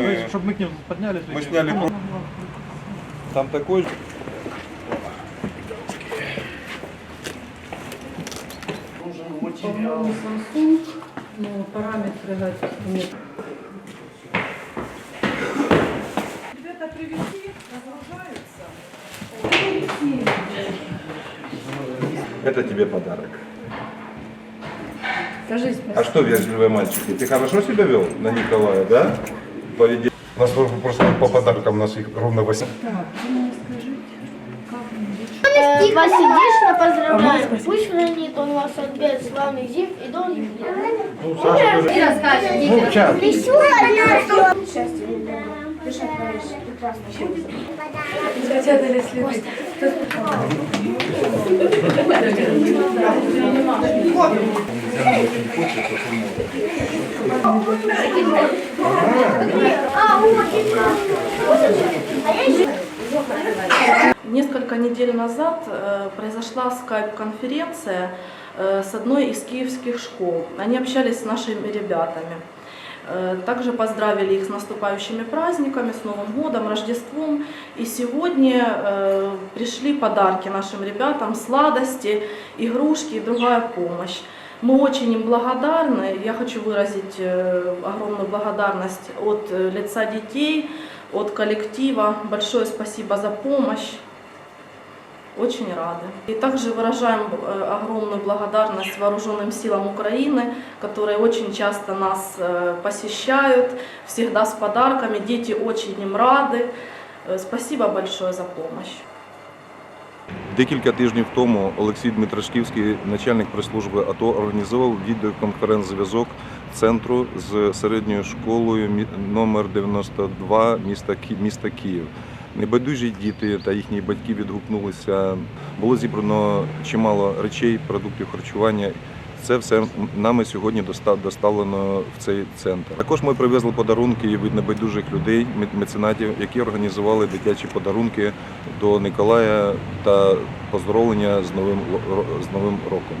мы, чтобы мы к ним поднялись. мы сняли... круг. Там такой же. По-моему, Samsung, но параметры нет. Ребята привезли, разгружаются. Это тебе подарок. Скажи А что, вежливые мальчики, ты хорошо себя вел на Николая, да? Поведение. У нас просто по подаркам у нас их ровно 8. Так, вы мне скажите, как мне Э, Вас сердечно поздравляем. Пусть хранит он вас от бед, славных зим и долгих лет. Ну, Саша тоже. И расскажет. Ну, сейчас. Счастья. Дышать, товарищ, прекрасно будет. А, очень А я еще Несколько недель назад э, произошла скайп-конференция э, с одной из киевских школ. Они общались с нашими ребятами. Э, Также поздравили их с наступающими праздниками, с Новым годом, Рождеством. И сегодня пришли подарки нашим ребятам, сладости, игрушки и другая помощь. Мы очень им благодарны. Я хочу выразить э, огромную благодарность от э, лица детей, от коллектива. Большое спасибо за помощь. Очень рады. И также выражаем э, огромную благодарность вооруженным силам Украины, которые очень часто нас посещают, всегда с подарками. Дети очень им рады. Спасибо большое за помощь. Декілька тижнів тому Олексій Дмитрашківський, начальник прес-служби АТО, організував відеоконференц-зв'язок центру з середньою школою номер 92 міста, Ки- міста Київ. Небайдужі діти та їхні батьки відгукнулися. Було зібрано чимало речей, продуктів харчування. Це все нами сьогодні доста- доставлено в цей центр. Також ми привезли подарунки від небайдужих людей, меценатів, які організували дитячі подарунки до Николая та поздоровлення з новим, з новим роком.